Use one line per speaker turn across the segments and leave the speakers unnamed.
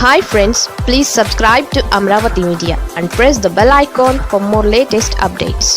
Hi friends please subscribe to Amaravati media and press the bell icon for more latest updates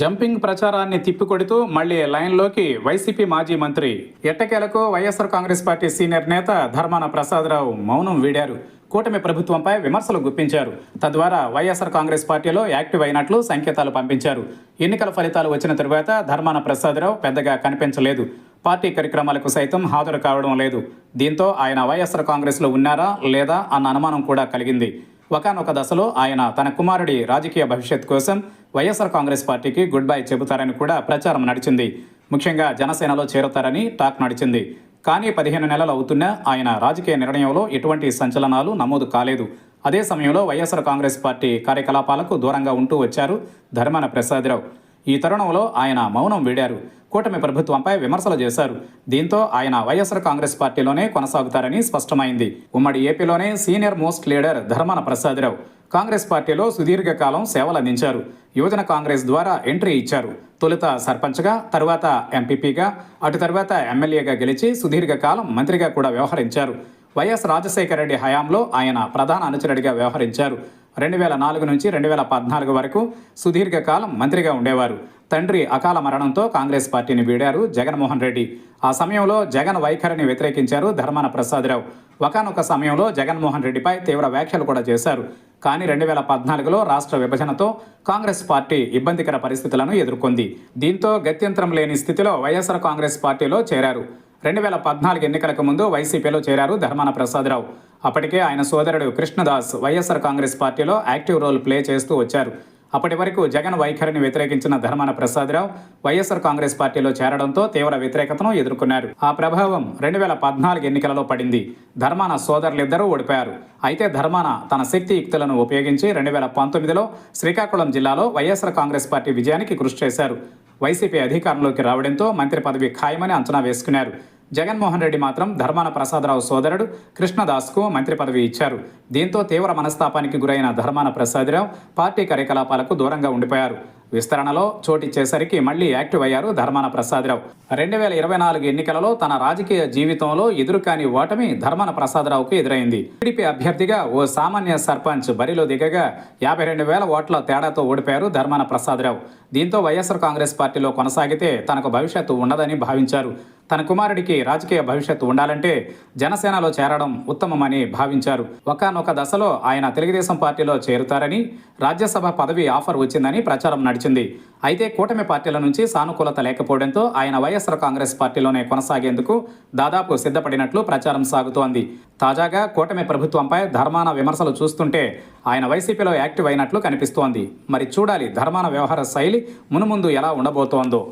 jumping ప్రచారాన్ని తిప్పికొడుతూ మళ్ళీ లైన్లోకి YCP మాజీ మంత్రి ఎట్టకేలకు వైఎస్ఆర్ కాంగ్రెస్ పార్టీ సీనియర్ నేత ధర్మాన ప్రసాదరావు మౌనం వీడారు. కూటమి ప్రభుత్వంపై విమర్శలు గుప్పించారు. తద్వారా వైఎస్ఆర్ కాంగ్రెస్ పార్టీలో యాక్టివ్ అయినట్లు సంకేతాలు పంపించారు. ఎన్నికల ఫలితాలు వచ్చిన తరువాత ధర్మాన ప్రసాదరావు పెద్దగా కనిపించలేదు. పార్టీ కార్యక్రమాలకు సైతం హాజరు కావడం లేదు. దీంతో ఆయన వైఎస్ఆర్ కాంగ్రెస్లో ఉన్నారా లేదా అన్న అనుమానం కూడా కలిగింది. ఒకనొక దశలో ఆయన తన కుమారుడి రాజకీయ భవిష్యత్ కోసం వైఎస్ఆర్ కాంగ్రెస్ పార్టీకి గుడ్ బై చెబుతారని కూడా ప్రచారం నడిచింది. ముఖ్యంగా జనసేనలో చేరుతారని టాక్ నడిచింది. కానీ పదిహేను నెలలు అవుతున్నా ఆయన రాజకీయ నిర్ణయంలో ఎటువంటి సంచలనాలు నమోదు కాలేదు. అదే సమయంలో వైఎస్ఆర్ కాంగ్రెస్ పార్టీ కార్యకలాపాలకు దూరంగా ఉంటూ వచ్చారు ధర్మాన ప్రసాదరావు. ఈ తరుణంలో ఆయన మౌనం వీడారు. కూటమి ప్రభుత్వంపై విమర్శలు చేశారు. దీంతో ఆయన వైఎస్ఆర్ కాంగ్రెస్ పార్టీలోనే కొనసాగుతారని స్పష్టమైంది. ఉమ్మడి ఏపీలోనే senior most leader Dharmana Prasadarao Congress పార్టీలో సుదీర్ఘకాలం సేవలందించారు. యువజన కాంగ్రెస్ ద్వారా ఎంట్రీ ఇచ్చారు. తొలుత సర్పంచ్గా తరువాత ఎంపీపీగా అటు తర్వాత ఎమ్మెల్యేగా గెలిచి సుదీర్ఘకాలం మంత్రిగా కూడా వ్యవహరించారు. వైఎస్ రాజశేఖర రెడ్డి హయాంలో ఆయన ప్రధాన అనుచరుడిగా వ్యవహరించారు. రెండు వేల నాలుగు నుంచి రెండు వేల పద్నాలుగు వరకు సుదీర్ఘకాలం మంత్రిగా ఉండేవారు. తండ్రి అకాల మరణంతో కాంగ్రెస్ పార్టీని వీడారు జగన్మోహన్ రెడ్డి. ఆ సమయంలో జగన్ వైఖరిని వ్యతిరేకించారు ధర్మాన ప్రసాదరావు. ఒకనొక సమయంలో జగన్మోహన్ రెడ్డిపై తీవ్ర వ్యాఖ్యలు కూడా చేశారు. కానీ రెండు వేల పద్నాలుగులో రాష్ట్ర విభజనతో కాంగ్రెస్ పార్టీ ఇబ్బందికర పరిస్థితులను ఎదుర్కొంది. దీంతో గత్యంతరం లేని స్థితిలో వైఎస్ఆర్ కాంగ్రెస్ పార్టీలో చేరారు. రెండు వేల పద్నాలుగు ఎన్నికలకు ముందు వైసీపీలో చేరారు ధర్మాన ప్రసాదరావు. అప్పటికే ఆయన సోదరుడు కృష్ణదాస్. వైఎస్ఆర్ కాంగ్రెస్ పార్టీలో యాక్టివ్ రోల్ ప్లే చేస్తూ వచ్చారు. అప్పటి వరకు జగన్ వైఖరిని వ్యతిరేకించిన ధర్మాన ప్రసాదరావు వైఎస్ఆర్ కాంగ్రెస్ పార్టీలో చేరడంతో తీవ్ర వ్యతిరేకతను ఎదుర్కొన్నారు. ఆ ప్రభావం రెండు వేల పద్నాలుగు ఎన్నికలలో పడింది. ధర్మాన సోదరులిద్దరూ ఓడిపోయారు. అయితే ధర్మాన తన శక్తి యుక్తులను ఉపయోగించి రెండు వేల పంతొమ్మిదిలో శ్రీకాకుళం జిల్లాలో వైఎస్ఆర్ కాంగ్రెస్ పార్టీ విజయానికి కృషి చేశారు. వైసీపీ అధికారంలోకి రావడంతో మంత్రి పదవి ఖాయమని అంచనా వేసుకున్నారు. జగన్మోహన్ రెడ్డి మాత్రం ధర్మాన ప్రసాదరావు సోదరుడు కృష్ణదాస్కు మంత్రి పదవి ఇచ్చారు. దీంతో తీవ్ర మనస్తాపానికి గురైన ధర్మాన ప్రసాదరావు పార్టీ కార్యకలాపాలకు దూరంగా ఉండిపోయారు. విస్తరణలో చోటిచ్చేసరికి మళ్ళీ యాక్టివ్ అయ్యారు ధర్మాన ప్రసాదరావు. రెండు వేల ఇరవై నాలుగు ఎన్నికలలో తన రాజకీయ జీవితంలో ఎదురుకాని ఓటమి ధర్మాన ప్రసాదరావుకు ఎదురైంది. టీడీపీ అభ్యర్థిగా ఓ సామాన్య సర్పంచ్ బరిలో దిగగా యాభై రెండు వేల ఓట్ల తేడాతో ఓడిపోయారు ధర్మాన ప్రసాదరావు. దీంతో వైఎస్ఆర్ కాంగ్రెస్ పార్టీలో కొనసాగితే తనకు భవిష్యత్తు ఉండదని భావించారు. తన కుమారుడికి రాజకీయ భవిష్యత్తు ఉండాలంటే జనసేనలో చేరడం ఉత్తమమని భావించారు. ఒకనొక దశలో ఆయన తెలుగుదేశం పార్టీలో చేరుతారని రాజ్యసభ పదవి ఆఫర్ వచ్చిందని ప్రచారం నడిచింది. అయితే కూటమి పార్టీల నుంచి సానుకూలత లేకపోవడంతో ఆయన వైఎస్ఆర్ కాంగ్రెస్ పార్టీలోనే కొనసాగేందుకు దాదాపు సిద్ధపడినట్లు ప్రచారం సాగుతోంది. తాజాగా కూటమి ప్రభుత్వంపై ధర్మాన విమర్శలు చూస్తుంటే ఆయన వైసీపీలో యాక్టివ్ అయినట్లు కనిపిస్తోంది. మరి చూడాలి ధర్మాన వ్యవహార శైలి మునుముందు ఎలా ఉండబోతోందో.